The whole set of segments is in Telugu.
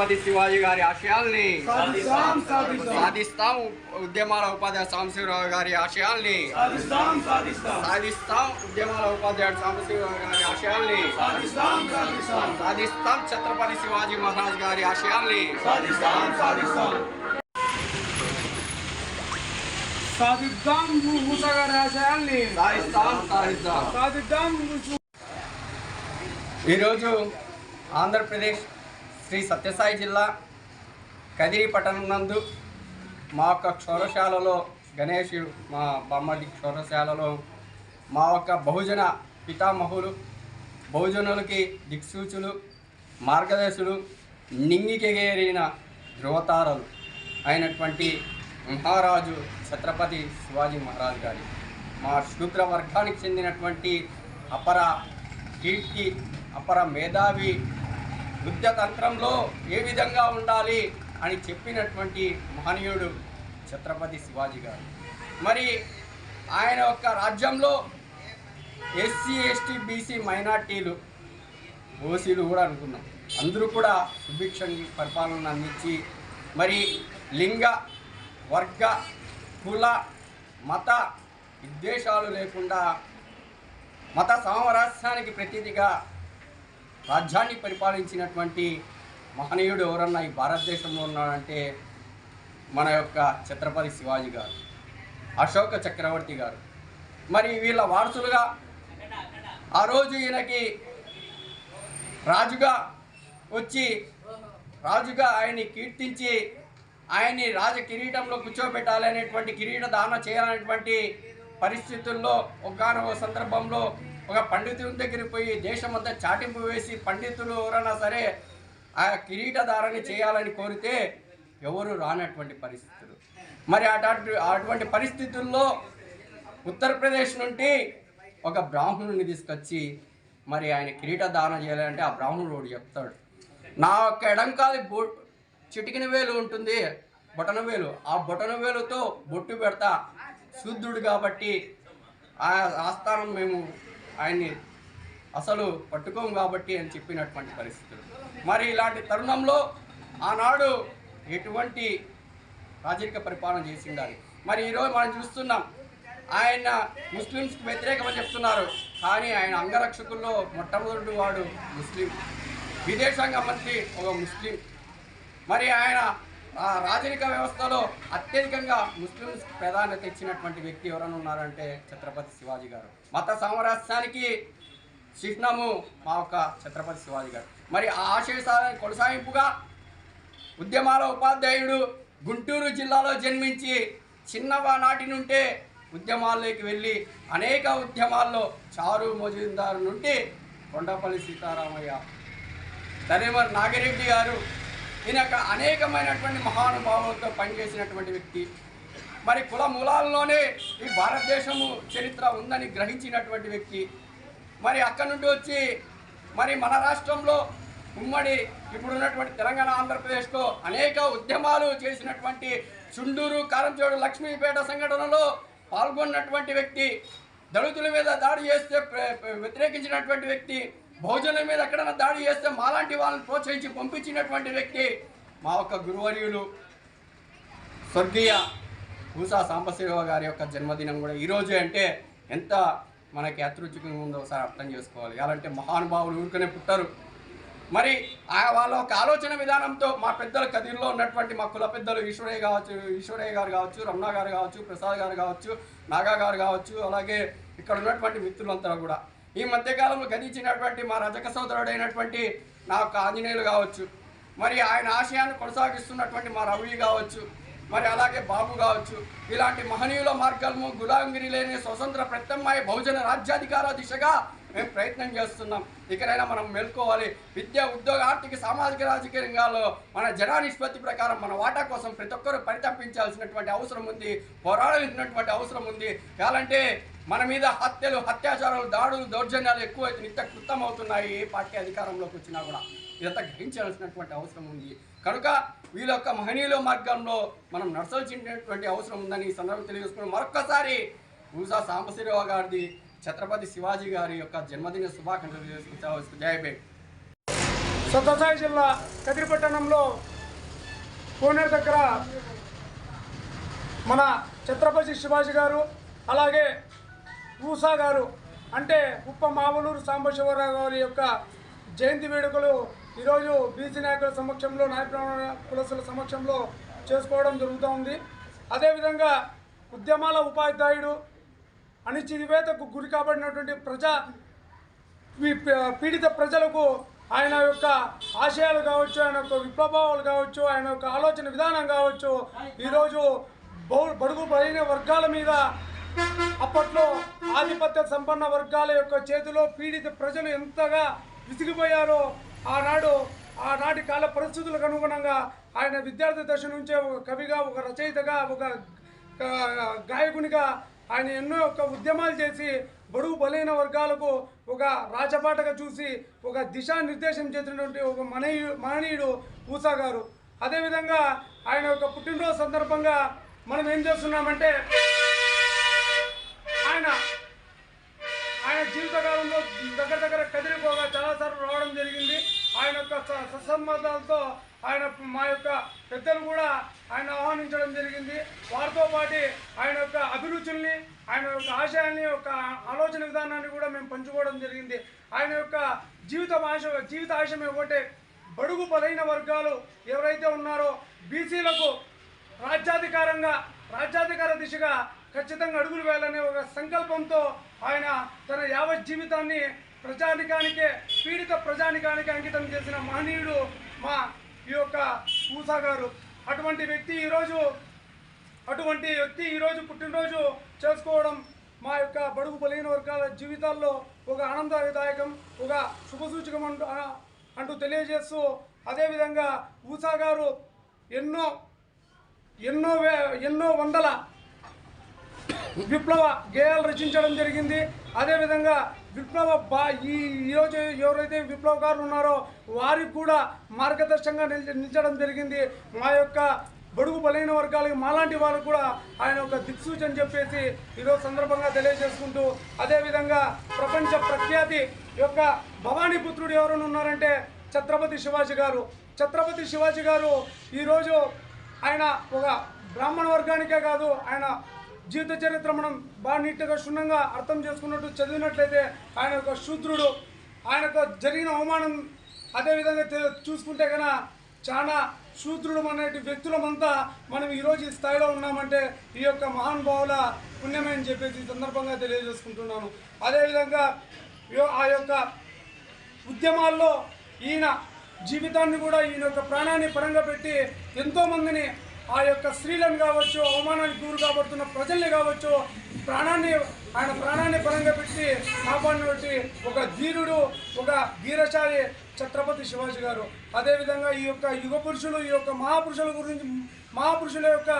ఛత్రపతి శివాజీ గారి ఆశయాల్ని సాధిస్తాం సాధిస్తాం. సాధిస్తాం. ఉద్యమాల ఉపాధ్యాయ సాంబశివరావు గారి ఆశయాల్ని సాధిస్తాం సాధిస్తాం. సాధిస్తాం. ఉద్యమాల ఉపాధ్యాయుడు సాంబశివరావు గారి ఆశయాల్ని సాధిస్తాం సాధిస్తాం. సాధిస్తాం. ఛత్రపతి శివాజీ మహారాజ్ గారి ఆశయాల్ని సాధిస్తాం సాధిస్తాం. సాధిద్దాం ఆశయాల్ని సాధిస్తాం సాధిస్తాం. సాధిద్దాం ఈరోజు ఆంధ్రప్రదేశ్ శ్రీ సత్యసాయి జిల్లా కదిరి పట్టణందు నందు మా యొక్క క్షౌరశాలలో గణేష్ మా బొమ్మడి క్షౌరశాలలో మా యొక్క బహుజన పితామహులు బహుజనులకి దిక్సూచులు మార్గదర్శులు నింగికెగేరిన ధ్రువతారలు అయినటువంటి మహారాజు ఛత్రపతి శివాజీ మహారాజ్ గారి. మా శూద్ర వర్గానికి చెందినటువంటి అపర కీర్తి అపర మేధావి యుద్ధ తంత్రంలో ఏ విధంగా ఉండాలి అని చెప్పినటువంటి మహనీయుడు ఛత్రపతి శివాజీ గారు. మరి ఆయన యొక్క రాజ్యంలో ఎస్సీ ఎస్టీ బీసీ మైనార్టీలు ఓసీలు కూడా అనుకున్నాం. అందరూ కూడా సుభిక్షంగా పరిపాలన అందించి మరి లింగ వర్గ కుల మత విద్వేషాలు లేకుండా మత సామరస్యానికి ప్రతిదిగా రాజ్యాన్ని పరిపాలించినటువంటి మహనీయుడు ఎవరన్నా ఈ భారతదేశంలో ఉన్నాడంటే మన యొక్క ఛత్రపతి శివాజీ గారు అశోక చక్రవర్తి గారు. మరి వీళ్ళ వారసులుగా ఆ రోజు ఈయనకి రాజుగా వచ్చి రాజుగా ఆయన్ని కీర్తించి ఆయన్ని రాజ కిరీటంలో కూర్చోబెట్టాలనేటువంటి కిరీట దాన చేయాలనేటువంటి పరిస్థితుల్లో ఒకనొక సందర్భంలో ఒక పండితుని దగ్గరికి పోయి దేశమంతా చాటింపు వేసి పండితులు ఎవరైనా సరే ఆ కిరీటధారణ చేయాలని కోరితే ఎవరు రానటువంటి పరిస్థితులు. మరి అటు అటువంటి పరిస్థితుల్లో ఉత్తరప్రదేశ్ నుండి ఒక బ్రాహ్మణుని తీసుకొచ్చి మరి ఆయన కిరీట దానం చేయాలంటే ఆ బ్రాహ్మణుడు చెప్తాడు. నా యొక్క ఎడంకాలి బొ చిటికిన వేలు ఉంటుంది బొటన వేలు. ఆ బొటన వేలుతో బొట్టు పెడతా శుద్ధుడు కాబట్టి ఆ ఆస్థానం మేము ఆయన్ని అసలు పట్టుకోము కాబట్టి అని చెప్పినటువంటి పరిస్థితులు. మరి ఇలాంటి తరుణంలో ఆనాడు ఎటువంటి రాజరిక పరిపాలన చేసి ఉండాలి మరి ఈరోజు మనం చూస్తున్నాం ఆయన ముస్లిమ్స్కి వ్యతిరేకమని చెప్తున్నారు. కానీ ఆయన అంగరక్షకుల్లో మొట్టమొదటి వాడు ముస్లిం. విదేశాంగ మంత్రి ఒక ముస్లిం. మరి ఆయన రాజరిక వ్యవస్థలో అత్యధికంగా ముస్లిమ్స్ ప్రాధాన్యత ఇచ్చినటువంటి వ్యక్తి ఎవరైనా ఉన్నారంటే ఛత్రపతి శివాజీ గారు. మత సామరస్యానికి చిహ్నము మా యొక్క ఛత్రపతి శివాజీ గారు. మరి ఆ ఆశయ సాధన కొనసాగింపుగా ఉద్యమాల ఉపాధ్యాయుడు గుంటూరు జిల్లాలో జన్మించి చిన్నవా నాటి నుండే ఉద్యమాల్లోకి వెళ్ళి అనేక ఉద్యమాల్లో చారు మజుందారు నుండి కొండపల్లి సీతారామయ్య తనేమర్ నాగిరెడ్డి గారు ఈయన అనేకమైనటువంటి మహానుభావులతో పనిచేసినటువంటి వ్యక్తి. మరి కుల మూలాల్లోనే ఈ భారతదేశము చరిత్ర ఉందని గ్రహించినటువంటి వ్యక్తి. మరి అక్కడి నుండి వచ్చి మరి మన రాష్ట్రంలో ఉమ్మడి ఇప్పుడున్నటువంటి తెలంగాణ ఆంధ్రప్రదేశ్లో అనేక ఉద్యమాలు చేసినటువంటి చుండూరు కారంచోడు లక్ష్మీపేట సంఘటనలో పాల్గొన్నటువంటి వ్యక్తి దళితుల మీద దాడి చేస్తే వ్యతిరేకించినటువంటి వ్యక్తి బహుజనుల మీద ఎక్కడైనా దాడి చేస్తే మాలాంటి వాళ్ళని ప్రోత్సహించి పంపించినటువంటి వ్యక్తి మా యొక్క గురువర్యులు స్వర్గీయ పూసా సాంబశివరావు గారి యొక్క జన్మదినం కూడా ఈరోజు అంటే ఎంత మనకి అతృచికంగా ఉందో ఒకసారి అర్థం చేసుకోవాలి. ఎలాంటి మహానుభావులు ఊరికనే పుట్టారు. మరి ఆ వాళ్ళ ఒక ఆలోచన విధానంతో మా పెద్దల కదిరిలో ఉన్నటువంటి మా కుల పెద్దలు ఈశ్వరయ్య కావచ్చు ఈశ్వరయ్య గారు కావచ్చు రమణ గారు కావచ్చు ప్రసాద్ గారు కావచ్చు నాగా గారు కావచ్చు అలాగే ఇక్కడ ఉన్నటువంటి మిత్రులంతా కూడా ఈ మధ్యకాలంలో గతించినటువంటి మా రజక సోదరుడైనటువంటి నా యొక్క ఆంజనేయులు కావచ్చు మరి ఆయన ఆశయాన్ని కొనసాగిస్తున్నటువంటి మా రవి కావచ్చు మరి అలాగే బాబు కావచ్చు ఇలాంటి మహనీయుల మార్గాలను గులాంగిరి లేని స్వతంత్ర ప్రత్యామ్నాయ బహుజన రాజ్యాధికార దిశగా మేము ప్రయత్నం చేస్తున్నాం. ఇకనైనా మనం మేల్కోవాలి. విద్య ఉద్యోగ ఆర్థిక సామాజిక రాజకీయ రంగాల్లో మన జనా నిష్పత్తి ప్రకారం మన వాటా కోసం ప్రతి ఒక్కరూ పరితపించాల్సినటువంటి అవసరం ఉంది. పోరాడాల్సినటువంటి అవసరం ఉంది. కావాలంటే మన మీద హత్యలు అత్యాచారాలు దాడులు దౌర్జన్యాలు ఎక్కువ నిత్య కృతం అవుతున్నాయి ఏ పార్టీ అధికారంలోకి వచ్చినా కూడా. ఇదంతా గ్రహించాల్సినటువంటి అవసరం ఉంది. కనుక వీళ్ళ యొక్క మహనీయుల మార్గంలో మనం నడచాల్సినటువంటి అవసరం ఉందని ఈ సందర్భం తెలియజేసుకుని మరొక్కసారి ఊసా సాంబశివరావు గారిది ఛత్రపతి శివాజీ గారి యొక్క జన్మదిన శుభాకాంక్షలు చేసుకుంటా జయబేట్ సత్యసాయి జిల్లా కదిరిపట్టణంలో కోనేరు దగ్గర మన ఛత్రపతి శివాజీ గారు అలాగే ఊసా గారు అంటే ఉప్ప మామూలూరు సాంబశివరావు గారి యొక్క జయంతి వేడుకలు ఈరోజు బీసీ నాయకుల సమక్షంలో నాయకుల కులసుల సమక్షంలో చేసుకోవడం జరుగుతూ ఉంది. అదేవిధంగా ఉద్యమాల ఉపాధ్యాయుడు అణిచివేతకు గురి కాబడినటువంటి ప్రజా పీడిత ప్రజలకు ఆయన యొక్క ఆశయాలు కావచ్చు ఆయన యొక్క విప్లవాలు కావచ్చు ఆయన యొక్క ఆలోచన విధానం కావచ్చు ఈరోజు బహు బడుగు బలైన వర్గాల మీద అప్పట్లో ఆధిపత్య సంపన్న వర్గాల యొక్క చేతిలో పీడిత ప్రజలు ఎంతగా విసిగిపోయారో ఆనాడు ఆనాటి కాల పరిస్థితులకు అనుగుణంగా ఆయన విద్యార్థి దశ నుంచే ఒక కవిగా ఒక రచయితగా ఒక గాయకునిగా ఆయన ఎన్నో యొక్క ఉద్యమాలు చేసి బడుగు బలైన వర్గాలకు ఒక రాచపాటగా చూసి ఒక దిశానిర్దేశం చేసినటువంటి ఒక మనీయు మహనీయుడు ఊసా గారు. అదేవిధంగా ఆయన యొక్క పుట్టినరోజు సందర్భంగా మనం ఏం చేస్తున్నామంటే ఆయన ఆయన జీవితకాలంలో దగ్గర దగ్గర కదిలిపోగా చాలాసార్లు రావడం జరిగింది. ఆయన యొక్క స- సత్సంబంధాలతో ఆయన మా యొక్క పెద్దలు కూడా ఆయన ఆహ్వానించడం జరిగింది. వారితో పాటు ఆయన యొక్క అభిరుచుల్ని ఆయన యొక్క ఆశయాన్ని యొక్క ఆలోచన విధానాన్ని కూడా మేము పంచుకోవడం జరిగింది. ఆయన యొక్క జీవిత ఆశ జీవిత ఆశయం ఒకటే బడుగు బలైన వర్గాలు ఎవరైతే ఉన్నారో బీసీలకు రాజ్యాధికారంగా రాజ్యాధికార దిశగా ఖచ్చితంగా అడుగులు వేయాలనే ఒక సంకల్పంతో ఆయన తన యావత్ జీవితాన్ని ప్రజానికానికే పీడిత ప్రజానికానికి అంకితం చేసిన మహనీయుడు మా ఈ యొక్క ఊసా గారు అటువంటి వ్యక్తి ఈరోజు అటువంటి వ్యక్తి ఈరోజు పుట్టినరోజు చేసుకోవడం మా యొక్క బడుగు బలహీన వర్గాల జీవితాల్లో ఒక ఆనందదాయకం ఒక శుభసూచకం అంటూ అంటూ తెలియజేస్తూ అదేవిధంగా ఊసా గారు ఎన్నో ఎన్నో వే ఎన్నో వందల విప్లవ గేయాలు రచించడం జరిగింది. అదేవిధంగా విప్లవ బా ఈ ఈరోజు ఎవరైతే విప్లవకారులు ఉన్నారో వారికి కూడా మార్గదర్శకంగా నిల్ నిలిచడం జరిగింది. మా యొక్క బడుగు బలైన వర్గాలకి మాలాంటి వాళ్ళకు కూడా ఆయన ఒక దిక్సూచని చెప్పేసి ఈరోజు సందర్భంగా తెలియజేసుకుంటూ అదేవిధంగా ప్రపంచ ప్రఖ్యాతి యొక్క భవానీపుత్రుడు ఎవరైనా ఉన్నారంటే ఛత్రపతి శివాజీ గారు. ఛత్రపతి శివాజీ గారు ఈరోజు ఆయన ఒక బ్రాహ్మణ వర్గానికే కాదు ఆయన జీవిత చరిత్ర మనం బాగా నీట్గా క్షుణ్ణంగా అర్థం చేసుకున్నట్టు చదివినట్లయితే ఆయన యొక్క శూద్రుడు. ఆయనకు జరిగిన అవమానం అదేవిధంగా చూసుకుంటే కనుక చాలా శూద్రుడు అనేటి వ్యక్తులమంతా మనం ఈరోజు ఈ స్థాయిలో ఉన్నామంటే ఈ యొక్క మహానుభావుల పుణ్యమే అని చెప్పేసి ఈ సందర్భంగా తెలియజేసుకుంటున్నాను. అదేవిధంగా ఆ యొక్క ఉద్యమాల్లో ఈయన జీవితాన్ని కూడా ఈయన యొక్క ప్రాణాన్ని పరంగా పెట్టి ఎంతోమందిని ఆ యొక్క స్త్రీలను కావచ్చు అవమానానికి గురు కాబడుతున్న ప్రజల్ని కావచ్చు ప్రాణాన్ని ఆయన ప్రాణాన్ని పరంగా పెట్టి కాపాడినటువంటి ఒక ధీరుడు ఒక ధీరచారి ఛత్రపతి శివాజీ గారు. అదేవిధంగా ఈ యొక్క యుగ పురుషులు ఈ యొక్క మహాపురుషుల గురించి మహాపురుషుల యొక్క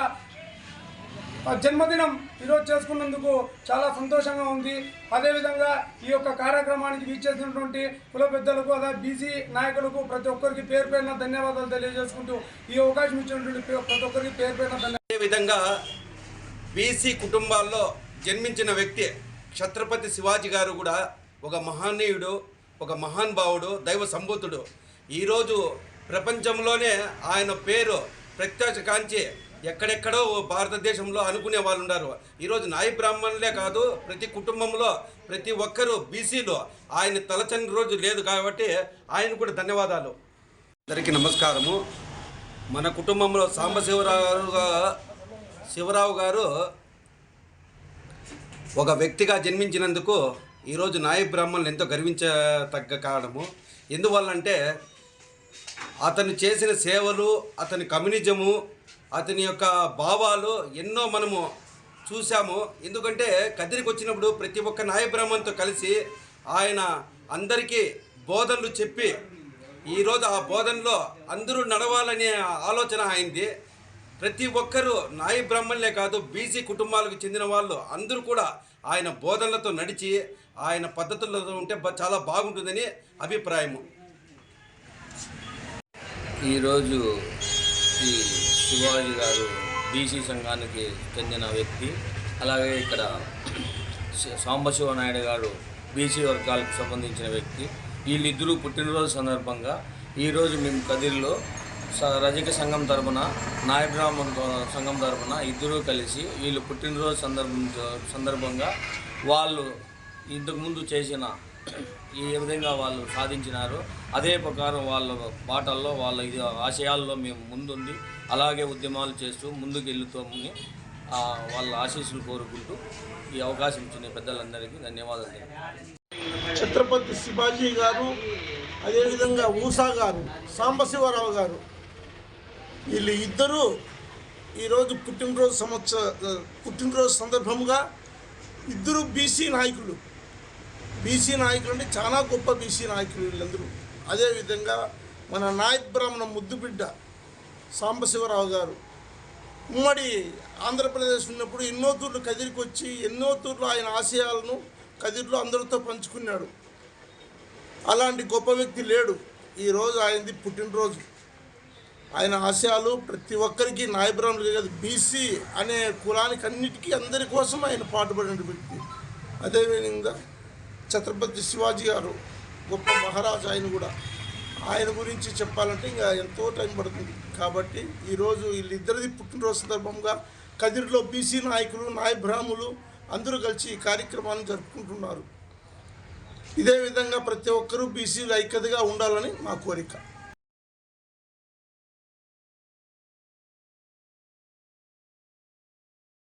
జన్మదినం ఈరోజు చేసుకున్నందుకు చాలా సంతోషంగా ఉంది. అదేవిధంగా ఈ యొక్క కార్యక్రమానికి వీచేసినటువంటి కుల పెద్దలకు అదే బీసీ నాయకులకు ప్రతి ఒక్కరికి పేరు పేరున ధన్యవాదాలు తెలియజేసుకుంటూ ఈ అవకాశం ఇచ్చినటువంటి ప్రతి ఒక్కరికి పేరు పేరున అదేవిధంగా బీసీ కుటుంబాల్లో జన్మించిన వ్యక్తి ఛత్రపతి శివాజీ గారు కూడా ఒక మహానీయుడు ఒక మహాన్ భావుడు దైవ సంభూతుడు. ఈరోజు ప్రపంచంలోనే ఆయన పేరు ప్రత్యక్ష కాంచి ఎక్కడెక్కడో భారతదేశంలో అనుకునే వాళ్ళు ఉన్నారు. ఈరోజు నాయ బ్రాహ్మణులే కాదు ప్రతి కుటుంబంలో ప్రతి ఒక్కరూ బీసీలో ఆయన తలచని రోజు లేదు కాబట్టి ఆయన కూడా ధన్యవాదాలు. అందరికీ నమస్కారము. మన కుటుంబంలో సాంబశివరావు గారు శివరావు గారు ఒక వ్యక్తిగా జన్మించినందుకు ఈరోజు నాయ బ్రాహ్మణులు ఎంతో గర్వించతగ్గ కారణము ఎందువల్లంటే అతను చేసిన సేవలు అతని కమ్యూనిజము అతని యొక్క భావాలు ఎన్నో మనము చూసాము ఎందుకంటే కదిరికి వచ్చినప్పుడు ప్రతి ఒక్క నాయబ్రహ్మంతో కలిసి ఆయన అందరికీ బోధనలు చెప్పి ఈరోజు ఆ బోధనలో అందరూ నడవాలనే ఆలోచన అయింది. ప్రతి ఒక్కరూ నాయ బ్రాహ్మణులే కాదు బీసీ కుటుంబాలకు చెందిన వాళ్ళు అందరూ కూడా ఆయన బోధనలతో నడిచి ఆయన పద్ధతులతో ఉంటే చాలా బాగుంటుందని అభిప్రాయము. ఈరోజు ఈ శివాజీ గారు బీసీ సంఘానికి చెందిన వ్యక్తి. అలాగే ఇక్కడ సాంబశివ నాయుడు గారు బీసీ వర్గాలకు సంబంధించిన వ్యక్తి. వీళ్ళిద్దరూ పుట్టినరోజు సందర్భంగా ఈరోజు మేము కదిరిలో స- రజక సంఘం తరపున నాయబ్రాహ్మణ సంఘం తరపున ఇద్దరూ కలిసి వీళ్ళు పుట్టినరోజు సందర్భం సందర్భంగా వాళ్ళు ఇంతకుముందు చేసిన ఏ విధంగా వాళ్ళు సాధించినారో అదే ప్రకారం వాళ్ళ బాటల్లో వాళ్ళ ఇది ఆశయాల్లో మేము ముందుండి అలాగే ఉద్యమాలు చేస్తూ ముందుకు వెళ్తామని వాళ్ళ ఆశీస్సులు కోరుకుంటూ ఈ అవకాశం ఇచ్చిన పెద్దలందరికీ ధన్యవాదాలు ఛత్రపతి శివాజీ గారు అదేవిధంగా ఊసా గారు సాంబశివరావు గారు వీళ్ళు ఇద్దరూ ఈరోజు పుట్టినరోజు సంవత్సర పుట్టినరోజు సందర్భంగా ఇద్దరు బీసీ నాయకులు. బీసీ నాయకులు అంటే చాలా గొప్ప బీసీ నాయకులు వీళ్ళందరూ. అదేవిధంగా మన నాయక్ బ్రాహ్మణ ముద్దుబిడ్డ సాంబశివరావు గారు. ఉమ్మడి ఆంధ్రప్రదేశ్ ఉన్నప్పుడు ఎన్నో తూర్లు కదిరికి వచ్చి ఎన్నో తూర్లు ఆయన ఆశయాలను కదిరిలో అందరితో పంచుకున్నాడు. అలాంటి గొప్ప వ్యక్తి లేడు. ఈరోజు ఆయనది పుట్టినరోజు. ఆయన ఆశయాలు ప్రతి ఒక్కరికి నాయబ్రాహ్మణులు కాదు బీసీ అనే కులానికి అన్నిటికీ అందరి కోసం ఆయన పాటుపడిన వ్యక్తి. అదేవిధంగా ఛత్రపతి శివాజీ గారు గొప్ప మహారాజు ఆయన కూడా. ఆయన గురించి చెప్పాలంటే ఇంకా ఎంతో టైం పడుతుంది. కాబట్టి ఈరోజు వీళ్ళిద్దరిది పుట్టినరోజు సందర్భంగా కదిరిలో బీసీ నాయకులు నాయ అందరూ కలిసి ఈ కార్యక్రమాన్ని జరుపుకుంటున్నారు. ఇదే విధంగా ప్రతి ఒక్కరూ బీసీలు ఐక్యతగా ఉండాలని మా కోరిక.